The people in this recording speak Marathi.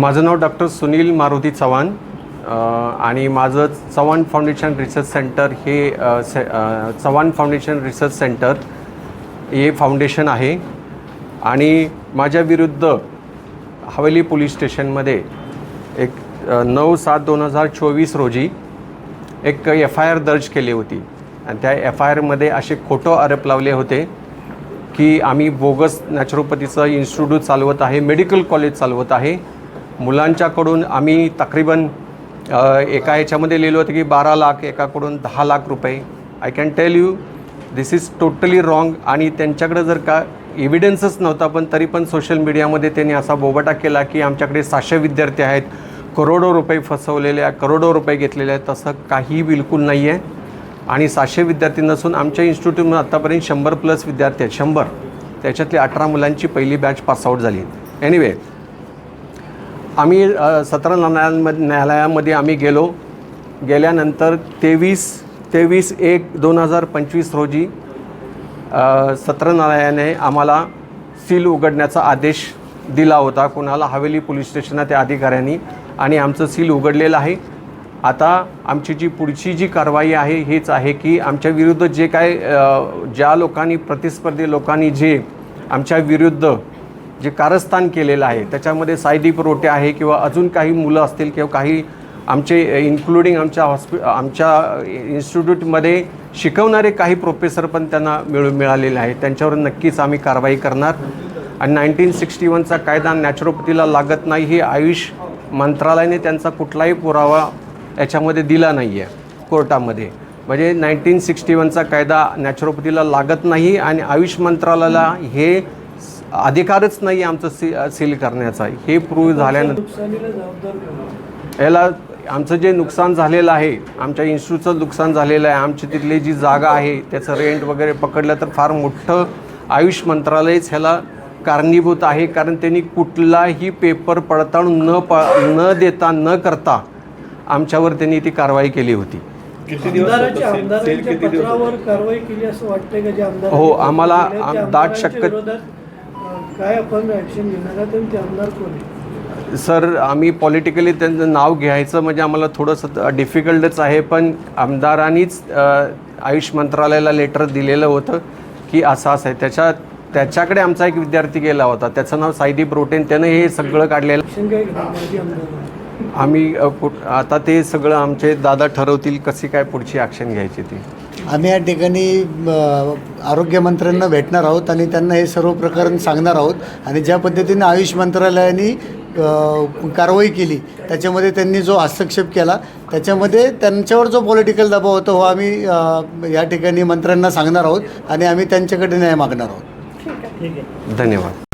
माझं नाव डॉक्टर सुनील मारुती चव्हाण आणि माझं चव्हाण फाउंडेशन रिसर्च सेंटर हे से चव्हाण फाउंडेशन रिसर्च सेंटर हे फाउंडेशन आहे. आणि माझ्या विरुद्ध हवेली पोलीस स्टेशनमध्ये एक नऊ सात दोन हजार चोवीस रोजी एक एफ आय आर दर्ज केली होती. आणि त्या एफ आय आरमध्ये असे खोटं आरोप लावले होते की आम्ही बोगस नॅचरोपॅथीचं इन्स्टिट्यूट चालवत आहे मेडिकल कॉलेज चालवत आहे. मुलांच्याकडून आम्ही तकरीबन एका याच्यामध्ये लिहिलं होतं की बारा लाख एकाकडून दहा लाख रुपये. I can tell you this is totally wrong आणि त्यांच्याकडे जर का एव्हिडन्सच नव्हता पण तरी पण सोशल मीडियामध्ये त्यांनी असा बोबाटा केला की आमच्याकडे सहाशे विद्यार्थी आहेत. करोडो रुपये फसवलेले आहे करोडो रुपये घेतलेले आहेत. तसं काही बिलकुल नाही आहे आणि सहाशे विद्यार्थी नसून आमच्या इन्स्टिट्यूटमध्ये आत्तापर्यंत शंभर प्लस विद्यार्थी आहेत. शंभर. त्याच्यातली अठरा मुलांची पहिली बॅच पासआउट झाली. एनिवे आम्ही सत्र न्यायालयामध्ये न्यायालयामध्ये आम्ही गेलो. गेल्यानंतर तेवीस तेवीस एक दोन हजार पंचवीस रोजी सत्र न्यायालयाने आम्हाला सील उघडण्याचा आदेश दिला होता. कुणाला? हवेली पोलीस स्टेशनला त्या अधिकाऱ्यांनी. आणि आमचं सील उघडलेलं आहे. आता आमची जी पुढची जी कारवाई आहे हेच आहे की आमच्या विरुद्ध जे काय ज्या लोकांनी प्रतिस्पर्धी लोकांनी जे आमच्या विरुद्ध जे कारस्थान केलेलं आहे त्याच्यामध्ये सायदीप रोटे आहे किंवा अजून काही मुलं असतील किंवा काही आमचे इन्क्लुडिंग आमच्या हॉस्पि आमच्या इन्स्टिट्यूटमध्ये शिकवणारे काही प्रोफेसर पण त्यांना मिळू मिळालेले आहे त्यांच्यावर नक्कीच आम्ही कारवाई करणार. आणि नाईन्टीन सिक्स्टी वनचा कायदा नॅचरोपॅथीला लागत नाही हे आयुष मंत्रालयाने त्यांचा कुठलाही पुरावा याच्यामध्ये दिला नाही आहे कोर्टामध्ये. म्हणजे नाईन्टीन सिक्स्टी वनचा कायदा नॅचरोपॅथीला लागत नाही आणि आयुष मंत्रालयाला हे अधिकारच नाही आमचं सी सील करण्याचा. हे प्रूव्ह झाल्यानंतर? याला आमचं जे नुकसान झालेलं आहे आमच्या इन्स्टिट्यूटचं नुकसान झालेलं आहे आमची तिथली जी जागा आहे त्याचं रेंट वगैरे पकडलं तर फार मोठं आयुष मंत्रालयच ह्याला कारणीभूत आहे. कारण त्यांनी कुठलाही पेपर पडताळून न प न देता न करता आमच्यावर त्यांनी ती कारवाई केली होती. हो, आम्हाला दाट अं, काय आपण ऍक्शन घेणार आहात आणि ते आमदार कोण आहे? सर आम्ही पॉलिटिकली त्यांचं नाव घ्यायचं म्हणजे आम्हाला थोडंसं डिफिकल्टच आहे पण आमदारांनीच आयुष मंत्रालयाला लेटर दिलेलं होतं की असं असं आहे. त्याच्या त्याच्याकडे आमचा एक विद्यार्थी गेला होता. त्याचं नाव साईदीप रोटेन त्यानं हे सगळं काढलेलं. आम्ही आता ते सगळं आमचे दादा ठरवतील कशी काय पुढची ॲक्शन घ्यायची ती. आम्ही या ठिकाणी आरोग्यमंत्र्यांना भेटणार आहोत आणि त्यांना हे सर्व प्रकरण सांगणार आहोत. आणि ज्या पद्धतीने आयुष मंत्रालयाने कारवाई केली त्याच्यामध्ये त्यांनी जो हस्तक्षेप केला त्याच्यामध्ये त्यांच्यावर जो पॉलिटिकल दबाव होता हो आम्ही या ठिकाणी मंत्र्यांना सांगणार आहोत आणि आम्ही त्यांच्याकडे न्याय मागणार आहोत. ठीक आहे. धन्यवाद.